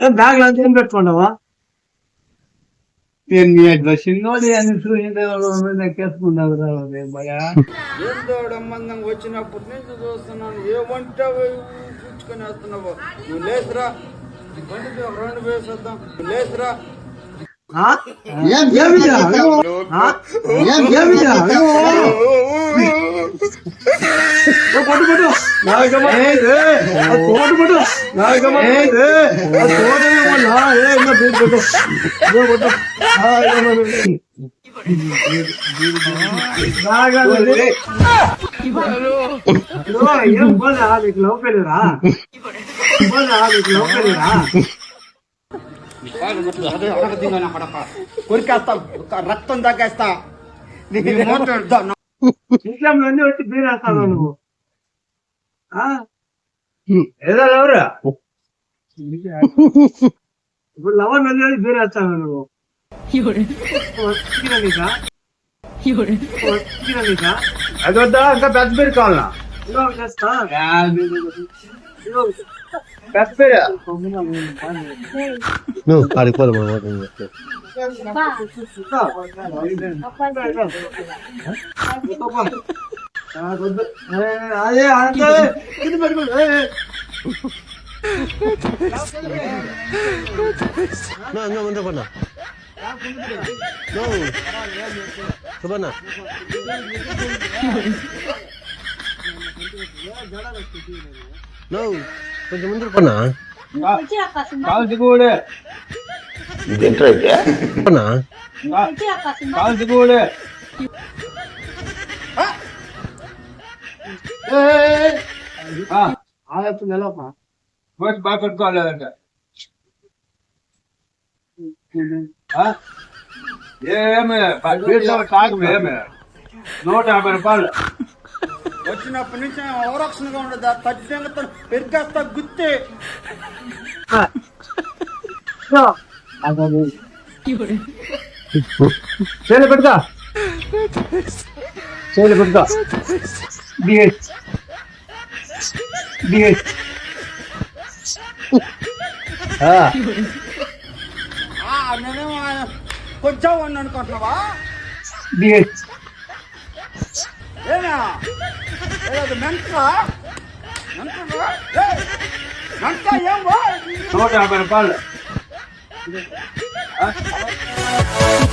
Bag అంతా ఏం పెట్టుకున్నావా? చిన్నోడి అని చూసి ఎక్కేసుకున్నావు భయా. ఏందో సంబంధం వచ్చినప్పటి నుంచి చూస్తున్నాను. ఏమంటే పుచ్చుకొని వేస్తున్నావు? నువ్వు లేదురా. రెండు వేసేద్దాం. లేదురా. ఏ. ఏ, అది పెళ్ళిరా అదే అడగ దిగాను అక్కడ కొరికేస్తా రక్తం తగ్గేస్తా ఇంట్లో అన్ని వచ్చి బీర్ వేస్తాను నువ్వు? ఆ? ఏదో లవరా ఇప్పుడు లవర్ మంది వచ్చి బీర్ వేస్తాను నువ్వు చిక్కిన నీకా? చిక్కిన నీకా? అది వద్దా ఇంకా పెద్ద పేరు కావాలా ఇదిగో చేస్తా. ఇదిగో. నువ్వు ఆడికి పోదాం அதே இது அங்க வந்து பண்ணா சுபண்ணா கொஞ்சம் முந்திரி பண்ணா காலத்துக்கு నువ్వు కొంచెం ముందు పడినా కాల్చి కూడా పడినా కాల్చి కూడా ఆగచ్చు నిలవమ్మా. వచ్చి బాగా పెట్టుకోవాలంట ఏమి తాగు ఏమి నూట యాభై రూపాయలు వచ్చినప్పటి నుంచి అవరక్షణగా ఉండదు తజ్జంగా పెరిగేస్తా గుత్తే ఇదిగో. అదే. చేలు పెట్టుకో కొంచెం వాడిని అనుకుంటున్నావా డిహెచ్ ఏనా ఏదో మెంట మెంట మెంట ఏం వా నూట యాభై రూపాయలు Yeah.